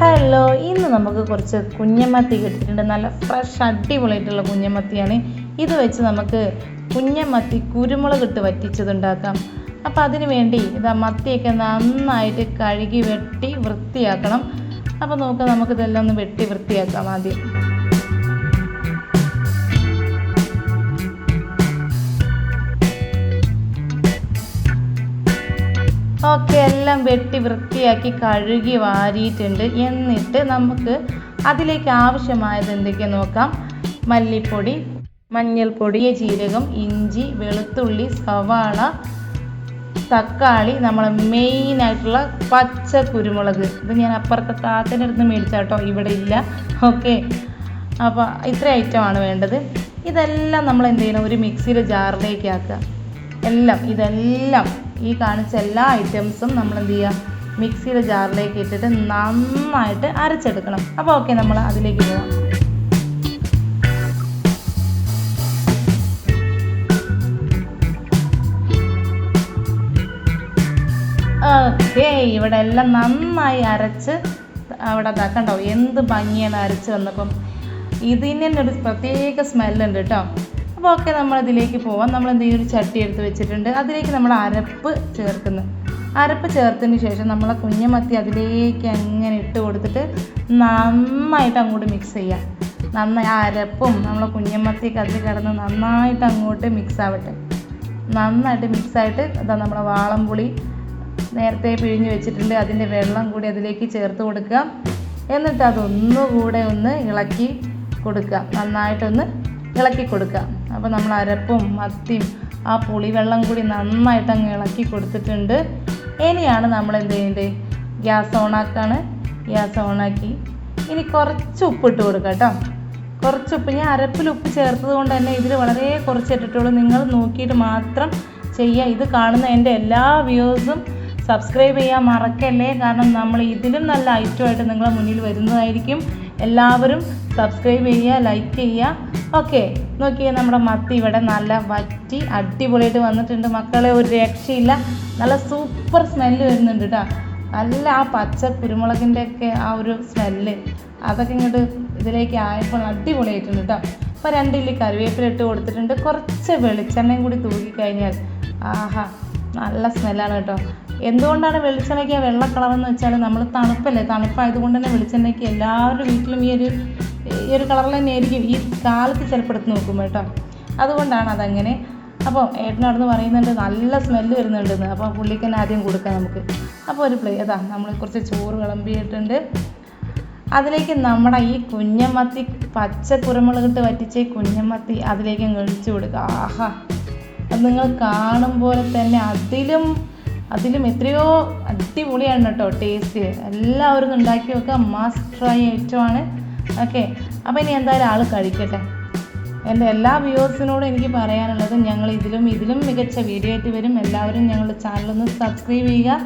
Hello ഇന്ന് നമുക്ക് കുറച്ച് കുഞ്ഞമത്തി കിട്ടിയിട്ടുണ്ട്. നല്ല ഫ്രഷ് അടിപൊളിയായിട്ടുള്ള കുഞ്ഞമത്തിയാണ് ഇത് വെച്ച് നമുക്ക് കുഞ്ഞമത്തി കുരുമുളക് ഇട്ട് വറ്റിച്ചതുണ്ടാക്കാം. അപ്പോൾ അതിന് വേണ്ടി ഇതാ മത്തിയൊക്കെ നന്നായിട്ട് കഴുകി വെട്ടി വൃത്തിയാക്കണം. അപ്പോൾ നോക്കാം നമുക്കിതെല്ലാം ഒന്ന് വെട്ടി വൃത്തിയാക്കാം ആദ്യം. ഓക്കെ എല്ലാം വെട്ടി വൃത്തിയാക്കി കഴുകി വാരിയിട്ടുണ്ട്. എന്നിട്ട് നമുക്ക് അതിലേക്ക് ആവശ്യമായത് എന്തൊക്കെ നോക്കാം? മല്ലിപ്പൊടി മഞ്ഞൾപ്പൊടി ജീരകം ഇഞ്ചി വെളുത്തുള്ളി സവാള തക്കാളി നമ്മൾ മെയിനായിട്ടുള്ള പച്ച കുരുമുളക്. ഇത് ഞാൻ അപ്പുറത്തെ താത്തന്റെ അടുത്ത് മേടിച്ചാട്ടോ ഇവിടെ ഇല്ല. ഓക്കെ. അപ്പോൾ ഇത്ര ഐറ്റമാണ് വേണ്ടത്. ഇതെല്ലാം നമ്മൾ എന്ത് ചെയ്യണം? ഒരു മിക്സിയുടെ ജാറിലേക്ക് ആക്കുക. എല്ലാം ഇതെല്ലാം ഈ കാണിച്ച എല്ലാ ഐറ്റംസും നമ്മൾ എന്ത് ചെയ്യുക മിക്സിയുടെ ജാറിലേക്ക് ഇട്ടിട്ട് നന്നായിട്ട് അരച്ചെടുക്കണം. അപ്പോൾ ഓക്കെ നമ്മൾ അതിലേക്ക് പോകാം ഓക്കെ ഇവിടെ എല്ലാം നന്നായി അരച്ച് അവിടെ ഇതാക്കണ്ടോ എന്ത് ഭംഗിയാണ് അരച്ച് വന്നപ്പം. ഇതിന് ഒരു പ്രത്യേക സ്മെല്ലുണ്ട് കേട്ടോ അപ്പോൾ ഒക്കെ നമ്മൾ അതിലേക്ക് പോവാം. നമ്മൾ എന്തെങ്കിലും ഒരു ചട്ടി എടുത്ത് വെച്ചിട്ടുണ്ട്. അതിലേക്ക് നമ്മൾ അരപ്പ് ചേർക്കുന്നു. അരപ്പ് ചേർത്തതിന് ശേഷം നമ്മളെ കുഞ്ഞമത്തി അതിലേക്ക് അങ്ങനെ ഇട്ട് കൊടുത്തിട്ട് നന്നായിട്ട് അങ്ങോട്ട് മിക്സ് ചെയ്യാം. നന്നായി അരപ്പും നമ്മളെ കുഞ്ഞമത്തിയൊക്കെ അതിൽ കിടന്ന് നന്നായിട്ട് അങ്ങോട്ട് മിക്സ് ആവട്ടെ. നന്നായിട്ട് മിക്സായിട്ട് അതാ നമ്മളെ വാളംപുളി നേരത്തെ പിഴിഞ്ഞ് വെച്ചിട്ടുണ്ട്. അതിന്റെ വെള്ളം കൂടി അതിലേക്ക് ചേർത്ത് കൊടുക്കുക. എന്നിട്ട് അതൊന്നുകൂടെ ഒന്ന് ഇളക്കി കൊടുക്കുക. നന്നായിട്ടൊന്ന് ഇളക്കി കൊടുക്കുക. അപ്പോൾ നമ്മൾ അരപ്പും മത്തിയും ആ പുളിവെള്ളം കൂടി നന്നായിട്ട് അങ്ങ് ഇളക്കി കൊടുത്തിട്ടുണ്ട്. ഇനിയാണ് നമ്മൾ എന്ത് ചെയ്യേണ്ടത്? ഗ്യാസ് ഓണാക്കാണ് ഗ്യാസ് ഓണാക്കി ഇനി കുറച്ച് ഉപ്പ് ഇട്ട് കൊടുക്കുക കേട്ടോ. കുറച്ച് ഉപ്പ്. ഞാൻ അരപ്പിൽ ഉപ്പ് ചേർത്തത് കൊണ്ട് തന്നെ ഇതിൽ വളരെ കുറച്ച് ഇട്ടിട്ടുള്ളൂ. നിങ്ങൾ നോക്കിയിട്ട് മാത്രം ചെയ്യുക. ഇത് കാണുന്ന എന്റെ എല്ലാ വ്യൂസും സബ്സ്ക്രൈബ് ചെയ്യാൻ മറക്കല്ലേ? കാരണം നമ്മൾ ഇതിലും നല്ല ഐറ്റമായിട്ട് നിങ്ങളെ മുന്നിൽ വരുന്നതായിരിക്കും. എല്ലാവരും സബ്സ്ക്രൈബ് ചെയ്യുക ലൈക്ക് ചെയ്യുക. ഓക്കെ നോക്കിയേ നമ്മുടെ മത്തി ഇവിടെ നല്ല വറ്റി അടിപൊളിയായിട്ട് വന്നിട്ടുണ്ട്. മക്കളെ ഒരു രക്ഷയില്ല. നല്ല സൂപ്പർ സ്മെല്ല് വരുന്നുണ്ട് കേട്ടോ നല്ല ആ പച്ച കുരുമുളകിന്റെ ഒക്കെ ആ ഒരു സ്മെല്ല് അതൊക്കെ ഇങ്ങോട്ട് ഇതിലേക്ക് ആയപ്പോൾ അടിപൊളിയായിട്ടുണ്ട് കേട്ടോ അപ്പോൾ രണ്ടില്ലി കറിവേപ്പില ഇട്ട് കൊടുത്തിട്ടുണ്ട്. കുറച്ച് വെളിച്ചെണ്ണയും കൂടി തൂക്കിക്കഴിഞ്ഞാൽ ആഹാ നല്ല സ്മെല്ലാണ് കേട്ടോ എന്തുകൊണ്ടാണ് വെളിച്ചെണ്ണയ്ക്ക് വെള്ള കളറെന്ന് വെച്ചാൽ നമ്മൾ തണുപ്പല്ലേ? തണുപ്പായതുകൊണ്ട് തന്നെ വെളിച്ചെണ്ണയ്ക്ക് എല്ലാവരുടെ വീട്ടിലും ഈ ഒരു ഈ ഒരു കളറിൽ തന്നെ ആയിരിക്കും ഈ കാലത്ത് ചിലപ്പോൾ എടുത്ത് നോക്കുമ്പോൾ കേട്ടോ. അതുകൊണ്ടാണ് അതങ്ങനെ. അപ്പോൾ ഏട്ടനവിടുന്ന് പറയുന്നുണ്ട് നല്ല സ്മെല്ല് വരുന്നുണ്ടെന്ന്. അപ്പോൾ പുള്ളിക്ക് തന്നെ ആദ്യം കൊടുക്കാം നമുക്ക്. അപ്പോൾ ഒരു പ്ലേ അതാ നമ്മൾ കുറച്ച് ചോറ് വിളമ്പിയിട്ടുണ്ട്. അതിലേക്ക് നമ്മുടെ ഈ കുഞ്ഞമത്തി പച്ച കുരുമുളകിട്ട് വറ്റിച്ച കുഞ്ഞമത്തി അതിലേക്ക് കഴിച്ചു കൊടുക്കുക. ആഹാ അത് നിങ്ങൾ കാണും പോലെ തന്നെ അതിലും അതിലും എത്രയോ അടിപൊളിയാണ് കേട്ടോ ടേസ്റ്റ് എല്ലാവരും വെക്കാം ഉണ്ടാക്കി വെക്കുക ഏറ്റവും ഐറ്റമാണ് ഓക്കെ അപ്പോൾ ഇനി എന്തായാലും ആൾ കഴിക്കട്ടെ. എന്റെ എല്ലാ വ്യൂവേഴ്സിനോടും എനിക്ക് പറയാനുള്ളത് ഞങ്ങൾ ഇതിലും ഇതിലും മികച്ച വീഡിയോ ആയിട്ട് വരും. എല്ലാവരും ഞങ്ങളുടെ ചാനലൊന്ന് സബ്സ്ക്രൈബ് ചെയ്യുക.